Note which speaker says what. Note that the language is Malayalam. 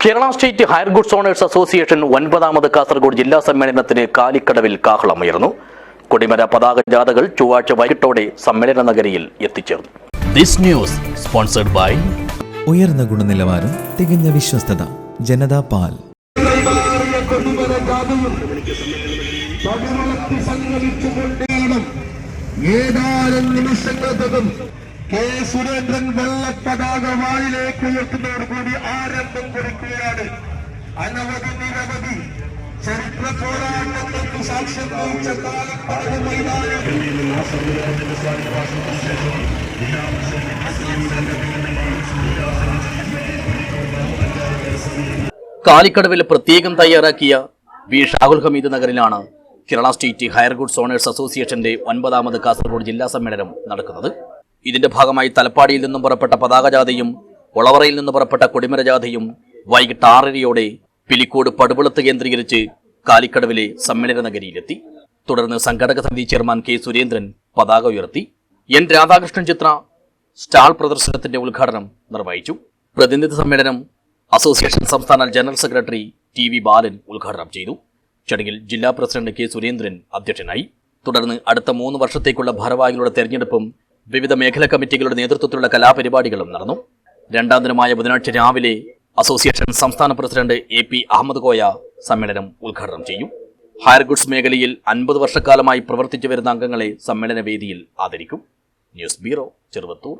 Speaker 1: Kerala state hire goods owners association ഒൻപതാമത് Kasaragod ജില്ലാ സമ്മേളനത്തിന് കാലിക്കടവിൽ കാഹളമുയർന്നു കൊടിമര പതാക ജാഥകൾ ചൊവ്വാഴ്ച വൈകിട്ടോടെ സമ്മേളന നഗരിയിൽ എത്തിച്ചേർന്നു
Speaker 2: ദിസ് ന്യൂസ് സ്പോൺസർഡ് ബൈ
Speaker 3: ഉയർന്ന ഗുണനിലവാരം തികഞ്ഞ വിശ്വസ്തത ജനതാ പാൽ
Speaker 4: ഏതാനും നിമിഷങ്ങൾക്കകം കെ സുരേന്ദ്രൻ വെള്ളപ്പതാക വായിലേക്ക് ഉയർത്തുന്നതോടുകൂടി ആരംഭം കുറിക്കുകയാണ്. അനവധി നിരവധി ചരിത്ര പോരാട്ടങ്ങൾക്ക് സാക്ഷ്യം വഹിച്ച കാലപ്പടക മൈതാനം
Speaker 1: കാലിക്കടവിൽ പ്രത്യേകം തയ്യാറാക്കിയ V Shahul Hameed നഗറിലാണ് Kerala state hire goods owners അസോസിയേഷന്റെ ഒൻപതാമത് കാസർഗോഡ് ജില്ലാ സമ്മേളനം നടക്കുന്നത്. ഇതിന്റെ ഭാഗമായി തലപ്പാടിയിൽ നിന്നും പുറപ്പെട്ട പതാക ജാഥയും ഒളവറയിൽ നിന്ന് പുറപ്പെട്ട കൊടിമര ജാഥയും വൈകിട്ട് ആറരയോടെ പിലിക്കോട് പടുവളത്ത് കേന്ദ്രീകരിച്ച് കാലിക്കടവിലെ സമ്മേളന നഗരിയിലെത്തി. തുടർന്ന് സംഘടക സമിതി ചെയർമാൻ കെ സുരേന്ദ്രൻ പതാക ഉയർത്തി. എൻ രാധാകൃഷ്ണൻ ചിത്ര സ്റ്റാൾ പ്രദർശനത്തിന്റെ ഉദ്ഘാടനം നിർവഹിച്ചു. പ്രതിനിധി സമ്മേളനം അസോസിയേഷൻ സംസ്ഥാന general secretary T V Balan ഉദ്ഘാടനം ചെയ്തു. ചടങ്ങിൽ ജില്ലാ പ്രസിഡന്റ് കെ സുരേന്ദ്രൻ അധ്യക്ഷനായി. തുടർന്ന് അടുത്ത മൂന്ന് വർഷത്തേക്കുള്ള ഭാരവാഹികളുടെ തെരഞ്ഞെടുപ്പും വിവിധ മേഖലാ കമ്മിറ്റികളുടെ നേതൃത്വത്തിലുള്ള കലാപരിപാടികളും നടന്നു. രണ്ടാം ദിനമായ ബുധനാഴ്ച രാവിലെ അസോസിയേഷൻ സംസ്ഥാന president A P Ahammed Koya സമ്മേളനം ഉദ്ഘാടനം ചെയ്യും. ഹയർ ഗുഡ്സ് മേഖലയിൽ അൻപത് വർഷക്കാലമായി പ്രവർത്തിച്ചു വരുന്ന അംഗങ്ങളെ സമ്മേളന വേദിയിൽ ആദരിക്കും. News bureau Cheruvathur.